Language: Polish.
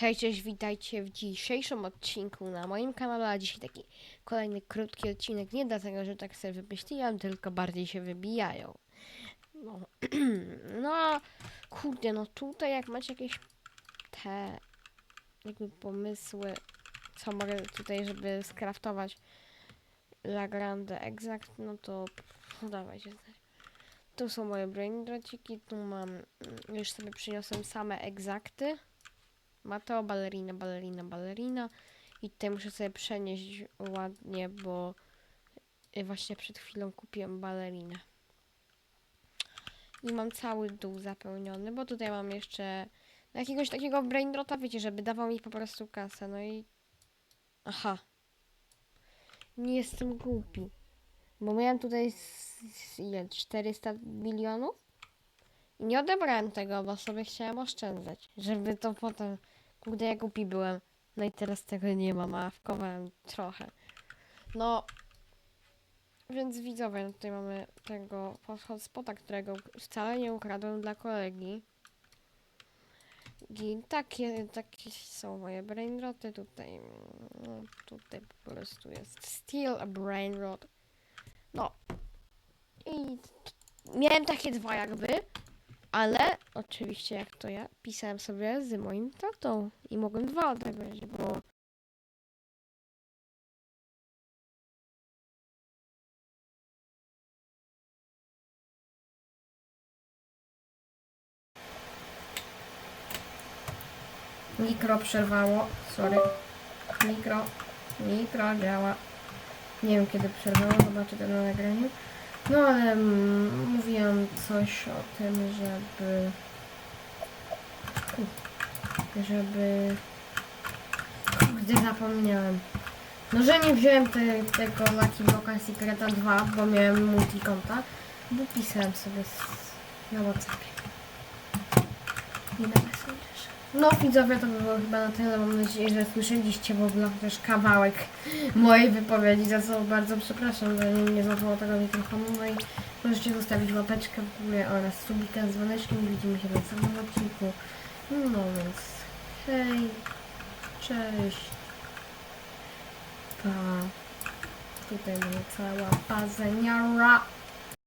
Hej, cześć, witajcie w dzisiejszym odcinku na moim kanale, a dzisiaj taki kolejny krótki odcinek, nie dlatego, że tak sobie wymyśliłam, tylko bardziej się wybijają. No, no kurde, no tutaj jak macie jakieś te jakby pomysły, co mogę tutaj, żeby skraftować La Grande Exact, no to pff, dawajcie znać. Tu są moje brain draciki, tu mam, mm, już sobie przyniosłem same egzakty. Mateo, balerina, balerina, balerina. I tutaj muszę sobie przenieść ładnie, bo y, właśnie przed chwilą kupiłem balerinę. I mam cały dół zapełniony, bo tutaj mam jeszcze jakiegoś takiego braindrota, wiecie, żeby dawał mi po prostu kasę. No i... Aha. Nie jestem głupi. Bo miałem tutaj z, z ile? 400 milionów? I nie odebrałem tego, bo sobie chciałem oszczędzać. Żeby to potem... Kurde, ja głupi byłem. No i teraz tego nie mam, a wkowałem trochę. No... Więc widzowie, no tutaj mamy tego hotspota, którego wcale nie ukradłem dla kolegi. I takie, takie są moje brainroty tutaj. No, tutaj po prostu jest still a brainrot. No. I miałem takie dwa jakby, ale oczywiście jak to ja pisałem sobie z moim tatą i mogłem dwa odebrać, bo Mikro przerwało, sorry. Mikro, mikro działa. Nie wiem kiedy przerwało, zobaczę to na nagraniu. No ale mm, coś o tym, żeby... Żeby... Kurde, zapomniałem. No, że nie wziąłem te, tego Lucky Blocka Secreta 2, bo miałem multikonta, bo pisałem sobie z, na Whatsappie. Na Messengerze. No widzowie, to by było chyba na tyle. Mam nadzieję, że słyszeliście w ogóle chociaż kawałek mojej wypowiedzi, za co bardzo przepraszam, że nie, złapało tego mikrofonu. No i możecie zostawić łapeczkę w górę oraz subika z dzwoneczkiem. Widzimy się na samym odcinku. No więc hej, cześć, pa. Tutaj mamy cała bazeniara.